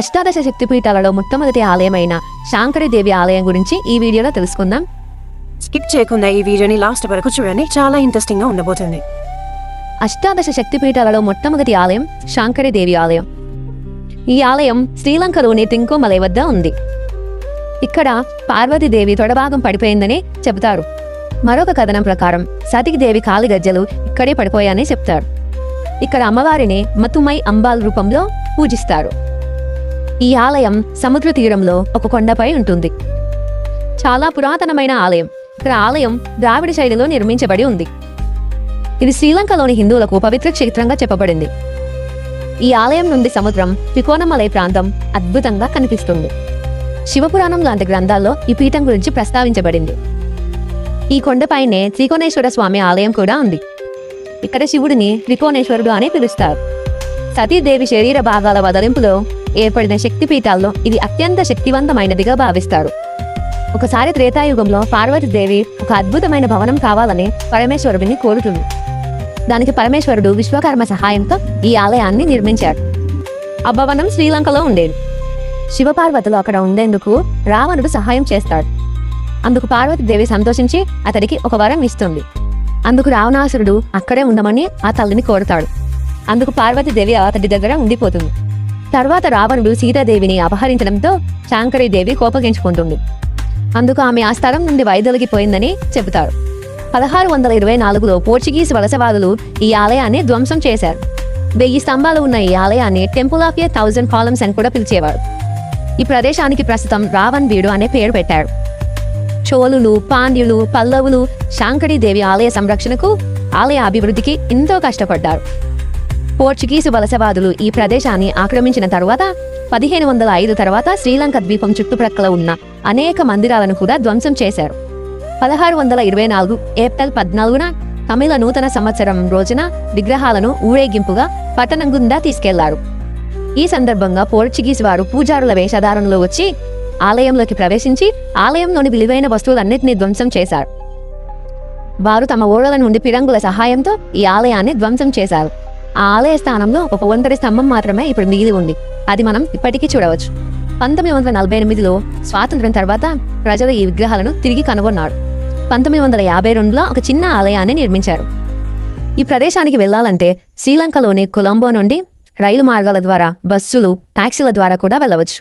అష్టాదశ శక్తిపీఠాలలో మొట్టమొదటి ఆలయమైన శాంకరీదేవి ఆలయం గురించి ఈ వీడియోలో తెలుసుకుందాం. స్కిప్ చేయకుండా ఈ వీడియోని లాస్ట్ వరకు చూడండి. చాలా ఇంట్రెస్టింగ్గా ఉండబోతుంది. అష్టాదశ శక్తిపీఠాలలో మొట్టమొదటి ఆలయం శాంకరీదేవి ఆలయం. ఈ ఆలయం శ్రీలంకలోని తింకోమలై వద్ద ఉంది. ఇక్కడ పార్వతీదేవి తొడభాగం పడిపోయిందని చెబుతారు. మరొక కథనం ప్రకారం సతీదేవి కాలి గజ్జలు ఇక్కడే పడిపోయాయని చెప్తారు. ఇక్కడ అమ్మవారిని మతుమై అంబాల్ రూపంలో పూజిస్తారు. ఈ ఆలయం సముద్ర తీరంలో ఒక కొండపై ఉంటుంది. చాలా పురాతనమైన ఆలయం. ఇక్కడ ఆలయం ద్రావిడ శైలిలో నిర్మించబడి ఉంది. ఇది శ్రీలంకలోని హిందువులకు పవిత్ర క్షేత్రంగా చెప్పబడింది. ఈ ఆలయం నుండి సముద్రం త్రికోణమలై ప్రాంతం అద్భుతంగా కనిపిస్తుంది. శివపురాణం లాంటి గ్రంథాల్లో ఈ పీఠం గురించి ప్రస్తావించబడింది. ఈ కొండపైనే త్రికోణేశ్వర స్వామి ఆలయం కూడా ఉంది. ఇక్కడ శివుడిని త్రికోణేశ్వరుడు అని పిలుస్తారు. సతీదేవి శరీర భాగాల వదలింపులో ఏర్పడిన శక్తిపీఠాల్లో ఇది అత్యంత శక్తివంతమైనదిగా భావిస్తారు. ఒకసారి త్రేతాయుగంలో పార్వతీదేవి ఒక అద్భుతమైన భవనం కావాలని పరమేశ్వరుడిని కోరుతుంది. దానికి పరమేశ్వరుడు విశ్వకర్మ సహాయంతో ఈ ఆలయాన్ని నిర్మించాడు. ఆ భవనం శ్రీలంకలో ఉండేది. శివపార్వతులు అక్కడ ఉండేందుకు రావణుడు సహాయం చేస్తాడు. అందుకు పార్వతీదేవి సంతోషించి అతడికి ఒక వరం ఇస్తుంది. అందుకు రావణాసురుడు అక్కడే ఉండమని ఆ తల్లిని కోరుతాడు. అందుకు పార్వతీదేవి అతడి దగ్గర ఉండిపోతుంది. తర్వాత రావణుడు సీతాదేవిని అపహరించడంతో శాంకరీదేవి కోపగించుకుంటుంది. అందుకు ఆమె ఆ స్థలం నుండి వైదొలిగిపోయిందని చెబుతారు. పదహారు వందల ఇరవై నాలుగులో పోర్చుగీస్ వలసవాదులు ఈ ఆలయాన్ని ధ్వంసం చేశారు. వెయ్యి స్తంభాలు ఉన్న ఈ ఆలయాన్ని temple of a thousand columns అని కూడా పిలిచేవారు. ఈ ప్రదేశానికి ప్రస్తుతం రావణ్ వీడు అనే పేరు పెట్టారు. చోళులు పాండ్యులు పల్లవులు శాంకరీదేవి ఆలయ సంరక్షణకు ఆలయ అభివృద్ధికి ఎంతో కష్టపడ్డారు. పోర్చుగీసు వలసవాదులు ఈ ప్రదేశాన్ని ఆక్రమించిన తరువాత పదిహేను వందల ఐదు తర్వాత శ్రీలంక ద్వీపం చుట్టుప్రక్కల ఉన్న అనేక మందిరాలను కూడా ధ్వంసం చేశారు. పదహారు వందల ఇరవై నాలుగు ఏప్రిల్ పద్నాలుగున తమిళ నూతన సంవత్సరం రోజున విగ్రహాలను ఊరేగింపుగా పట్టణం గుండా తీసుకెళ్ళారు. ఈ సందర్భంగా పోర్చుగీస్ వారు పూజారుల వేషధారణలో వచ్చి ఆలయంలోకి ప్రవేశించి ఆలయంలోని విలువైన వస్తువులన్నింటినీ ధ్వంసం చేశారు. వారు తమ ఓడల నుండి పిరంగుల సహాయంతో ఈ ఆలయాన్ని ధ్వంసం చేశారు. ఆలయ స్థానంలో ఒక ఒంటరి స్తంభం మాత్రమే ఇప్పుడు మిగిలి ఉంది. అది మనం ఇప్పటికీ చూడవచ్చు. పంతొమ్మిది వందల నలభై ఎనిమిదిలో స్వాతంత్ర్యం తర్వాత ప్రజలు ఈ విగ్రహాలను తిరిగి కనుగొన్నారు. పంతొమ్మిది వందల యాభై రెండులో ఒక చిన్న ఆలయాన్ని నిర్మించారు. ఈ ప్రదేశానికి వెళ్ళాలంటే శ్రీలంకలోని కొలంబో నుండి రైలు మార్గాల ద్వారా బస్సులు టాక్సీల ద్వారా కూడా వెళ్ళవచ్చు.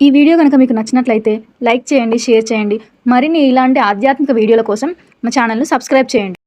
ఈ వీడియో కనుక మీకు నచ్చినట్లయితే లైక్ చేయండి షేర్ చేయండి. మరిన్ని ఇలాంటి ఆధ్యాత్మిక వీడియోల కోసం మా ఛానల్ను సబ్స్క్రైబ్ చేయండి.